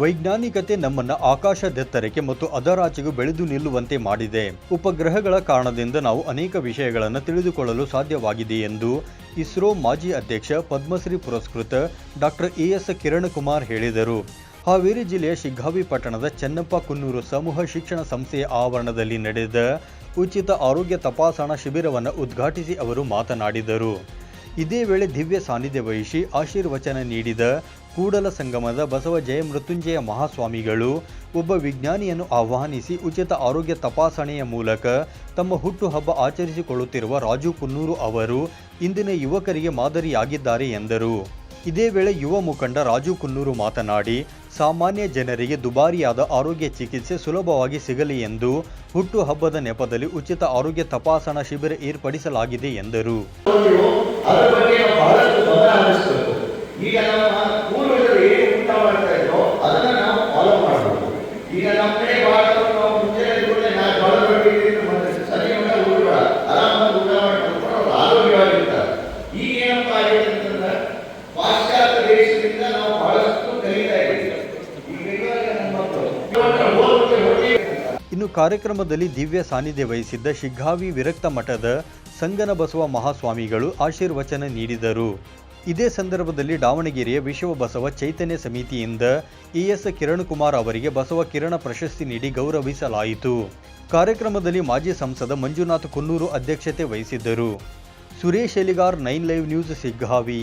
ವೈಜ್ಞಾನಿಕತೆ ನಮ್ಮನ್ನ ಆಕಾಶದೆತ್ತರಕ್ಕೆ ಮತ್ತು ಅದರಾಚೆಗೂ ಬೆಳೆದು ನಿಲ್ಲುವಂತೆ ಮಾಡಿದೆ. ಉಪಗ್ರಹಗಳ ಕಾರಣದಿಂದ ನಾವು ಅನೇಕ ವಿಷಯಗಳನ್ನು ತಿಳಿದುಕೊಳ್ಳಲು ಸಾಧ್ಯವಾಗಿದೆ ಎಂದು ಇಸ್ರೋ ಮಾಜಿ ಅಧ್ಯಕ್ಷ ಪದ್ಮಶ್ರೀ ಪುರಸ್ಕೃತ doctor A S Kiran Kumar ಹೇಳಿದರು. ಹಾವೇರಿ ಜಿಲ್ಲೆಯ ಶಿಗ್ಗಾವಿ ಪಟ್ಟಣದ ಚೆನ್ನಪ್ಪ ಕುನ್ನೂರು ಸಮೂಹ ಶಿಕ್ಷಣ ಸಂಸ್ಥೆಯ ಆವರಣದಲ್ಲಿ ನಡೆದ ಉಚಿತ ಆರೋಗ್ಯ ತಪಾಸಣಾ ಶಿಬಿರವನ್ನು ಉದ್ಘಾಟಿಸಿ ಅವರು ಮಾತನಾಡಿದರು. ಇದೇ ವೇಳೆ ದಿವ್ಯ ಸಾನ್ನಿಧ್ಯ ವಹಿಸಿ ಆಶೀರ್ವಚನ ನೀಡಿದ ಕೂಡಲ ಸಂಗಮದ ಬಸವ ಜಯ ಮೃತ್ಯುಂಜಯ ಮಹಾಸ್ವಾಮಿಗಳು ಒಬ್ಬ ವಿಜ್ಞಾನಿಯನ್ನು ಆಹ್ವಾನಿಸಿ ಉಚಿತ ಆರೋಗ್ಯ ತಪಾಸಣೆಯ ಮೂಲಕ ತಮ್ಮ ಹುಟ್ಟುಹಬ್ಬ ಆಚರಿಸಿಕೊಳ್ಳುತ್ತಿರುವ ರಾಜು ಕುನ್ನೂರು ಅವರು ಇಂದಿನ ಯುವಕರಿಗೆ ಮಾದರಿಯಾಗಿದ್ದಾರೆ ಎಂದರು. ಇದೇ ವೇಳೆ ಯುವ ಮುಖಂಡ ರಾಜು ಕುನ್ನೂರು ಮಾತನಾಡಿ, ಸಾಮಾನ್ಯ ಜನರಿಗೆ ದುಬಾರಿಯಾದ ಆರೋಗ್ಯ ಚಿಕಿತ್ಸೆ ಸುಲಭವಾಗಿ ಸಿಗಲಿ ಎಂದು ಹುಟ್ಟುಹಬ್ಬದ ನೆಪದಲ್ಲಿ ಉಚಿತ ಆರೋಗ್ಯ ತಪಾಸಣಾ ಶಿಬಿರ ಏರ್ಪಡಿಸಲಾಗಿದೆ ಎಂದರು. ಅದರ ಬಗ್ಗೆ ನಾವು ಬಹಳಷ್ಟು ಗಮನ ಹರಿಸಬೇಕು ಈಗ ನಮ್ಮ ಪೂರ್ವಜರು ಏನು ಊಟ ಅದನ್ನ ನಾವು ಫಾಲೋ ಮಾಡಬೇಕು. ಈಗ ನಮ್ಮ ಕಡೆ ನಾವು ನಾನು ಬಹಳ ಊಟ ಆರಾಮಾಗಿ ಊಟ ಅವರು ಆರೋಗ್ಯವಾಗಿರ್ತಾರೆ. ಈಗ ಏನಪ್ಪ ಆಗಿದೆ ಅಂತಂದ್ರೆ, ಪಾಶ್ಚಾತ್ಯ ದೇಶದಿಂದ ನಾವು ಬಹಳಷ್ಟು ಕಲಿತಾ ಇನ್ನು ಕಾರ್ಯಕ್ರಮದಲ್ಲಿ ದಿವ್ಯ ಸಾನ್ನಿಧ್ಯ ವಹಿಸಿದ್ದ ಶಿಗ್ಗಾವಿ ವಿರಕ್ತ ಮಠದ ಸಂಗನ ಬಸವ ಮಹಾಸ್ವಾಮಿಗಳು ಆಶೀರ್ವಚನ ನೀಡಿದರು. ಇದೇ ಸಂದರ್ಭದಲ್ಲಿ ದಾವಣಗೆರೆಯ ವಿಶ್ವ ಬಸವ ಚೈತನ್ಯ ಸಮಿತಿಯಿಂದ ಕಿರಣ್ ಕುಮಾರ್ ಅವರಿಗೆ ಬಸವ ಕಿರಣ ಪ್ರಶಸ್ತಿ ನೀಡಿ ಗೌರವಿಸಲಾಯಿತು. ಕಾರ್ಯಕ್ರಮದಲ್ಲಿ ಮಾಜಿ ಸಂಸದ ಮಂಜುನಾಥ್ ಕುನ್ನೂರು ಅಧ್ಯಕ್ಷತೆ ವಹಿಸಿದ್ದರು. Suresh Eligar nine live news Siggavi.